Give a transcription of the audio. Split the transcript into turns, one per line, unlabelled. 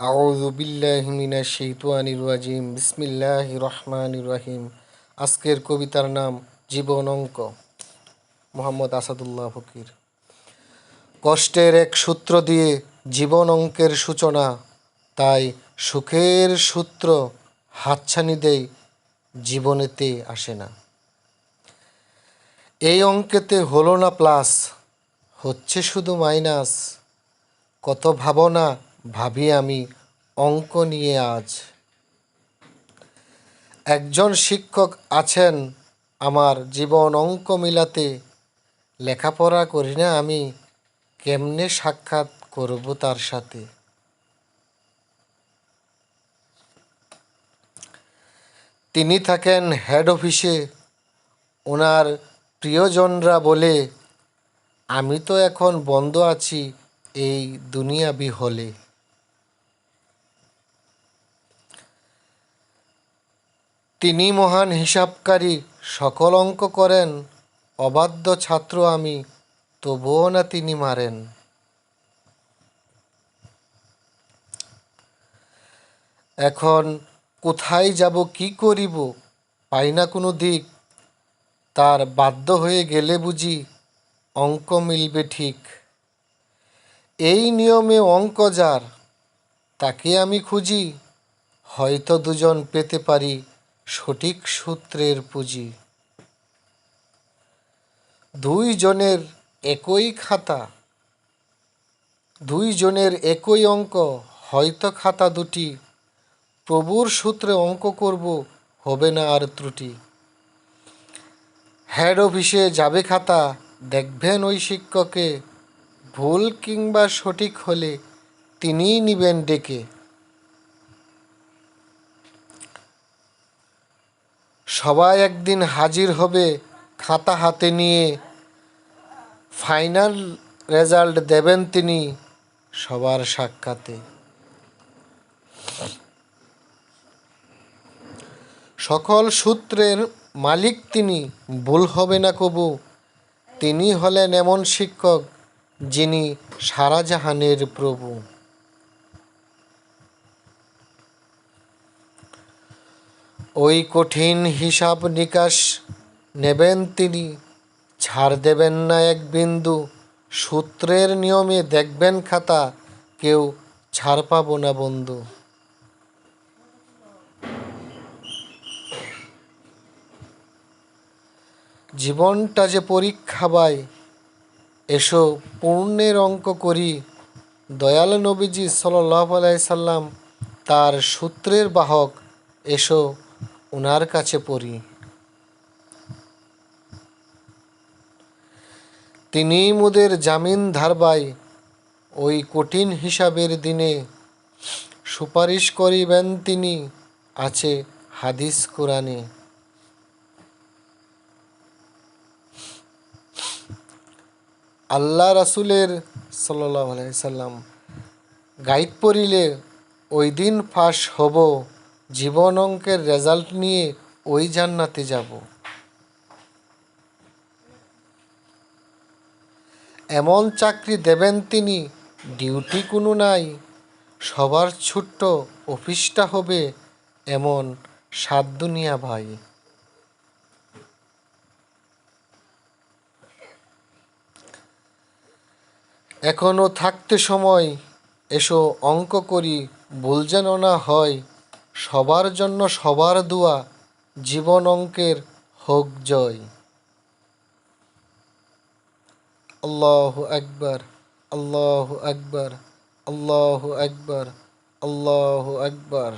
আউযু বিল্লাহি মিনাশ শাইতানির রাজিম। বিসমিল্লাহির রহমানির রহিম। আজকের কবিতার নাম জীবন অঙ্ক। মোহাম্মদ আসাদুল্লাহ ফকির। কষ্টের এক সূত্র দিয়ে জীবন অঙ্কের সূচনা। তাই সুখের সূত্র হাতছানি দেই জীবনেতে আসে না। এই অঙ্কেতে হলো না প্লাস, হচ্ছে শুধু মাইনাস। কত ভাবনা ভাবি আমি অঙ্ক নিয়ে আজ। একজন শিক্ষক আছেন আমার জীবন অঙ্ক মিলাতে। লেখাপড়া করি না আমি, কেমনে সাক্ষাৎ করব তার সাথে? তিনি থাকেন হেড অফিসে, ওনার প্রিয়জনরা বলে, আমি তো এখন বন্ধ আছি এই দুনিয়াবি হলে। তিনি মহান হিসাবকারী, সকল অঙ্ক করেন, অবাধ্য ছাত্র আমি, তবুও না তিনি মারেন। এখন কোথায় যাব, কি করিব, পাই না কোনো দিক। তার বাধ্য হয়ে গেলে বুঝি, অঙ্ক মিলবে ঠিক। এই নিয়মে অঙ্ক যার, তাকে আমি খুঁজি, হয়তো দুজন পেতে পারি। সঠিক সূত্রের পুঁজি। দুই জনের একই খাতা। দুই জনের একই অঙ্ক, হয়তো খাতা দুটি। প্রভুর সূত্রে অঙ্ক করব, হবে না আর ত্রুটি। হেড অফিসে যাবে খাতা, দেখবেন ওই শিক্ষকে। ভুল কিংবা সঠিক হলে তিনিই নিবেন ডেকে। সবাই একদিন হাজির হবে খাতা হাতে নিয়ে। ফাইনাল রেজাল্ট দেবেন তিনি সবার সাক্ষাতে। সকল সূত্রের মালিক তিনি, ভুল হবে না কবু। তিনি হলেন এমন শিক্ষক যিনি সারা জাহানের প্রভু। ওই কঠিন হিসাব নিকাশ নেবেন তিনি, ছাড় দেবেন না এক বিন্দু। সূত্রের নিয়মে দেখবেন খাতা, কেউ ছাড় পাবো না বন্ধু। জীবনটা যে পরীক্ষা বাই, এসো পূর্ণের অঙ্ক করি। দয়াল নবীজি সাল্লাহ সাল্লাম তার সূত্রের বাহক, এসো ওনার কাছে পড়ি। তিনি মুদের জামিন ধারবাই ওই কঠিন হিসাবের দিনে সুপারিশ করিবেন তিনি আছে হাদিস কোরআনে। আল্লাহ রাসুলের সাল্লাহ সাল্লাম গাইড পড়িলে ওই দিন ফাঁস হব। জীবন অঙ্কের রেজাল্ট নিয়ে ওই জান্নাতে যাব। এমন চাকরি দেবেন তিনি ডিউটি কোনো নাই, সবার ছোট্ট অফিসটা হবে এমন সাত দুনিয়া ভাই। এখনও থাকতে সময় এসো অঙ্ক করি, ভুল যেন না হয় সবার জন্য সবার দোয়া, জীবন অঙ্কের হোক জয়। আল্লাহ একবার আল্লাহ আকবার আল্লাহ আকবার আল্লাহ আকবার।